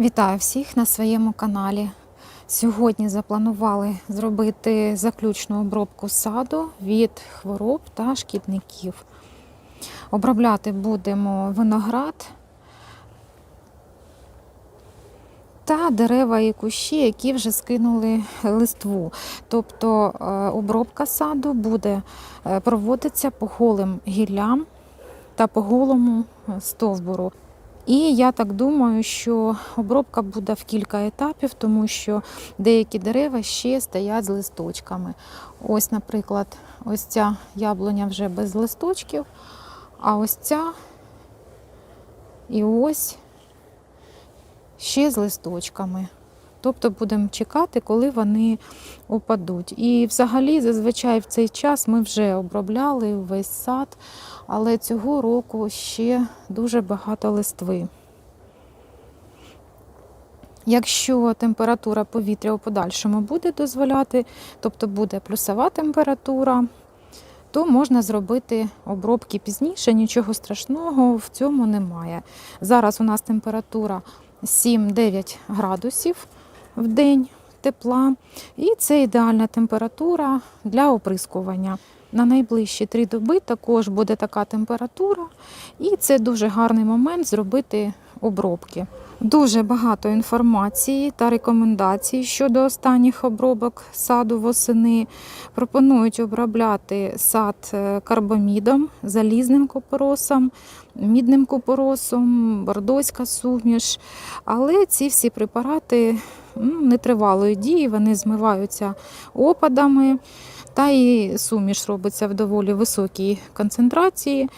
Вітаю всіх на своєму каналі. Сьогодні запланували зробити заключну обробку саду від хвороб та шкідників. Обробляти будемо виноград та дерева і кущі, які вже скинули листву. Тобто е, обробка саду буде е, проводитися по голим гіллям та по голому стовбуру. І я так думаю, що обробка буде в кілька етапів, тому що деякі дерева ще стоять з листочками. Ось, наприклад, ось ця яблуня вже без листочків, а ось ця і ось ще з листочками. Тобто будемо чекати, коли вони опадуть. І взагалі, зазвичай в цей час ми вже обробляли весь сад, але цього року ще дуже багато листви. Якщо температура повітря у подальшому буде дозволяти, тобто буде плюсова температура, то можна зробити обробки пізніше, нічого страшного в цьому немає. Зараз у нас температура 7-9 градусів в день тепла, і це ідеальна температура для оприскування. На найближчі три доби також буде така температура, і це дуже гарний момент зробити обробки. Дуже багато інформації та рекомендацій щодо останніх обробок саду восени. Пропонують обробляти сад е, карбамідом, залізним купоросом, мідним купоросом, бордоська суміш. Але ці всі препарати нетривалої дії, вони змиваються опадами. Та і суміш робиться в доволі високій концентрації.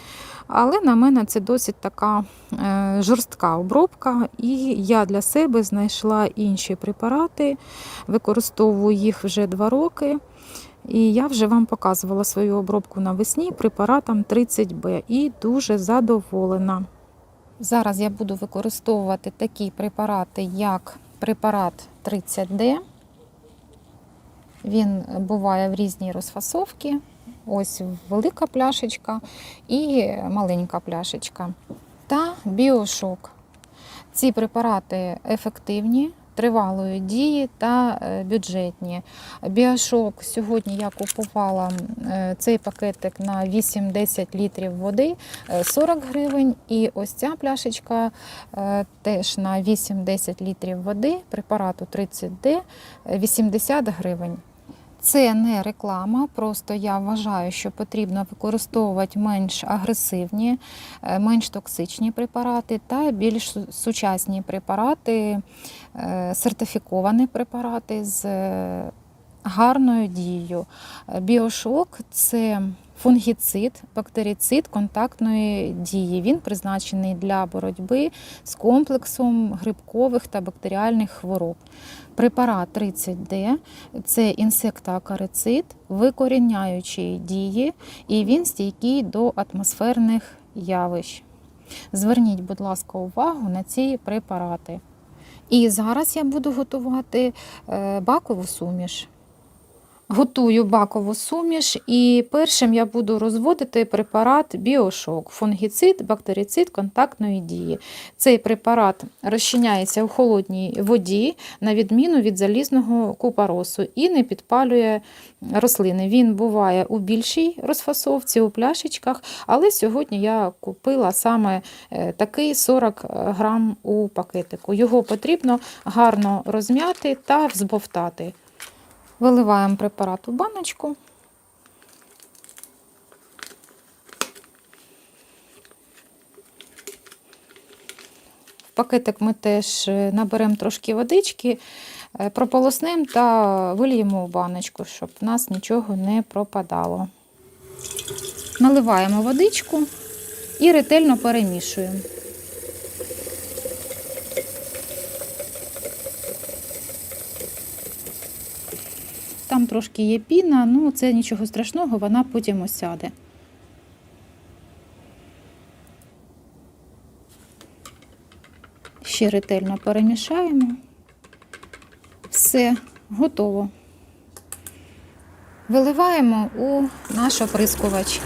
Але на мене це досить така е, жорстка обробка, і я для себе знайшла інші препарати, використовую їх вже два роки. І я вже вам показувала свою обробку навесні препаратом 30Б і дуже задоволена. Зараз я буду використовувати такі препарати, як препарат 30D. Він буває в різній розфасовці. Ось велика пляшечка і маленька пляшечка. Та біошок. Ці препарати ефективні, тривалої дії та е, бюджетні. Біошок сьогодні я купувала е, цей пакетик на 8-10 літрів води е, 40 гривень. І ось ця пляшечка е, теж на 8-10 літрів води препарату 30D 80 гривень. Це не реклама, просто я вважаю, що потрібно використовувати менш агресивні, е, менш токсичні препарати та більш сучасні препарати, е, сертифіковані препарати з е, гарною дією. Біошок це фунгіцид, бактерицид контактної дії. Він призначений для боротьби з комплексом грибкових та бактеріальних хвороб. Препарат 30D це інсектоакарицид, викоріняючої дії, і він стійкий до атмосферних явищ. Зверніть, будь ласка, увагу на ці препарати. І зараз я буду готувати е, бакову суміш. Готую бакову суміш, і першим я буду розводити препарат біошок, фунгіцид, бактерицид контактної дії. Цей препарат розчиняється в холодній воді, на відміну від залізного купоросу, і не підпалює рослини. Він буває у більшій розфасовці, у пляшечках, але сьогодні я купила саме е, такий 40 грам у пакетику. Його потрібно гарно розм'яти та взбовтати. Виливаємо препарат у баночку. В пакетик ми теж е, наберемо трошки водички, е, прополоснемо та вильємо у баночку, щоб в нас нічого не пропадало. Наливаємо водичку і ретельно перемішуємо. Там трошки є піна, ну це нічого страшного, вона потім осяде. Ще ретельно перемішаємо. Все, готово. Виливаємо у наш оприскувач.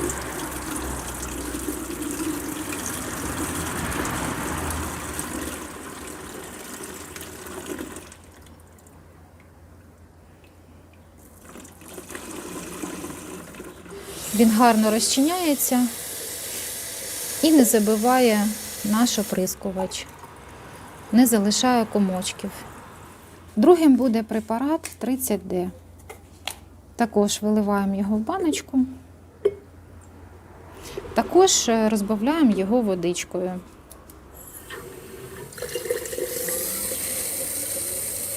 Він гарно розчиняється і не забиває наш оприскувач, не залишає комочків. Другим буде препарат 30D. Також виливаємо його в баночку. Також е, розбавляємо його водичкою.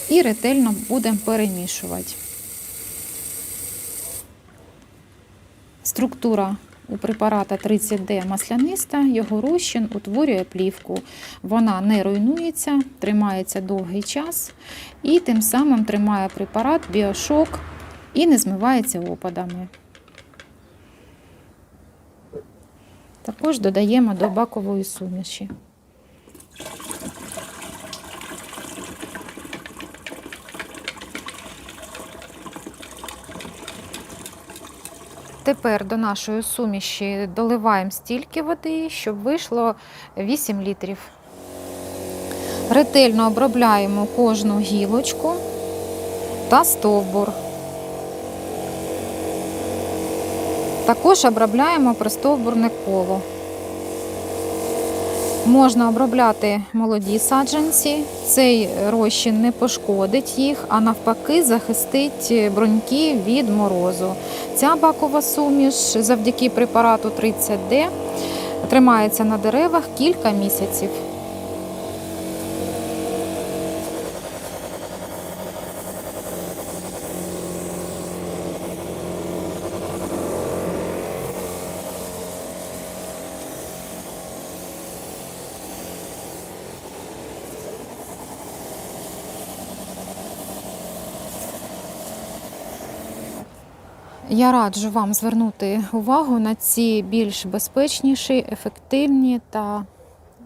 І ретельно будемо перемішувати. Структура у препарата 30D масляниста, його розчин утворює плівку. Вона не руйнується, тримається довгий час і тим самим тримає препарат біошок і не змивається опадами. Також додаємо до бакової суміші. Тепер до нашої суміші доливаємо стільки води, щоб вийшло 8 літрів. Ретельно обробляємо кожну гілочку та стовбур. Також обробляємо пристовбурне коло. Можна обробляти молоді саджанці. Цей розчин не пошкодить їх, а навпаки захистить бруньки від морозу. Ця бакова суміш завдяки препарату 30D тримається на деревах кілька місяців. Я раджу вам звернути увагу на ці більш безпечніші, ефективні та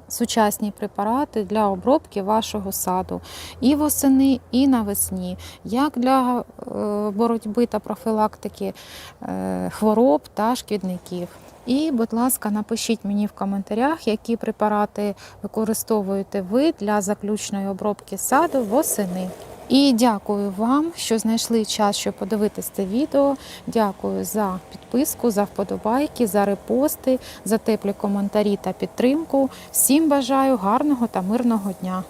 сучасні препарати для обробки вашого саду і восени, і навесні, як для е, боротьби та профілактики е, хвороб та шкідників. І, будь ласка, напишіть мені в коментарях, які препарати використовуєте ви для заключної обробки саду восени. І дякую вам, що знайшли час, щоб подивитися це відео. Дякую за підписку, за вподобайки, за репости, за теплі коментарі та підтримку. Всім бажаю гарного та мирного дня!